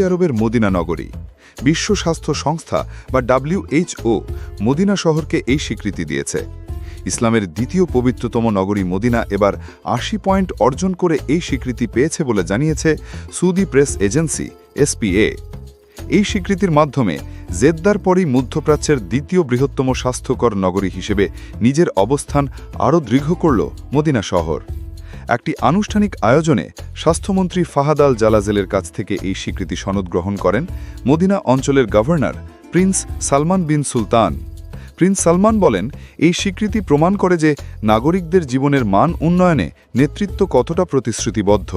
আরবের মদিনা নগরী। বিশ্ব স্বাস্থ্য সংস্থা বা ডাব্লিউএইচও মদিনা শহরকে এই স্বীকৃতি দিয়েছে। ইসলামের দ্বিতীয় পবিত্রতম নগরী মদিনা এবার আশি পয়েন্ট অর্জন করে এই স্বীকৃতি পেয়েছে বলে জানিয়েছে সৌদি প্রেস এজেন্সি, এসপিএ। এই স্বীকৃতির মাধ্যমে জেদ্দার পরই মধ্যপ্রাচ্যের দ্বিতীয় বৃহত্তম স্বাস্থ্যকর নগরী হিসেবে নিজের অবস্থান আরও দৃঢ় করল মদিনা শহর। একটি আনুষ্ঠানিক আয়োজনে স্বাস্থ্যমন্ত্রী ফাহাদ আল জালাজেলের কাছ থেকে এই স্বীকৃতি সনদ গ্রহণ করেন মদিনা অঞ্চলের governor prince Salman bin Sultan. Prince Salman বলেন, এই স্বীকৃতি প্রমাণ করে যে নাগরিকদের জীবনের মান উন্নয়নে নেতৃত্ব কতটা প্রতিশ্রুতিবদ্ধ।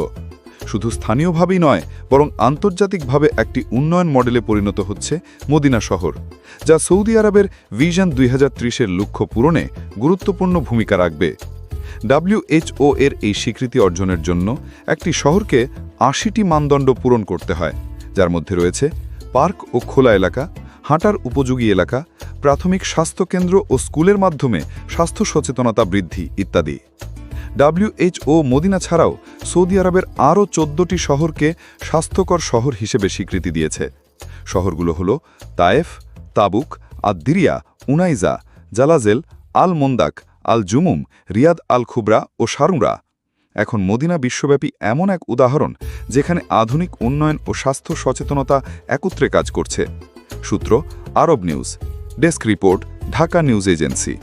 শুধু স্থানীয়ভাবেই নয়, বরং আন্তর্জাতিকভাবে একটি উন্নয়ন মডেলে পরিণত হচ্ছে মদিনা শহর, যা সৌদি আরবের ভিশন দুই হাজার ত্রিশের লক্ষ্য পূরণে গুরুত্বপূর্ণ ভূমিকা রাখবে। ডাব্লিউএইচও এর এই স্বীকৃতি অর্জনের জন্য একটি শহরকে আশিটি মানদণ্ড পূরণ করতে হয়, যার মধ্যে রয়েছে পার্ক ও খোলা এলাকা, হাঁটার উপযোগী এলাকা, প্রাথমিক স্বাস্থ্যকেন্দ্র ও স্কুলের মাধ্যমে স্বাস্থ্য সচেতনতা বৃদ্ধি ইত্যাদি। ডাব্লিউএইচও মদিনা ছাড়াও সৌদি আরবের আরও চোদ্দটি শহরকে স্বাস্থ্যকর শহর হিসেবে স্বীকৃতি দিয়েছে। শহরগুলো হল Taif, Tabuk, Addiriyah, Unaizah, Jalajel al Mandaq al Jumum Riyadh al Khubra ও সারুরা এখন মদিনা বিশ্বব্যাপী এমন এক উদাহরণ যেখানে আধুনিক উন্নয়ন ও স্বাস্থ্য সচেতনতা একত্রে কাজ করছে। সূত্র, Arab news. Desk report, Dhaka news agency.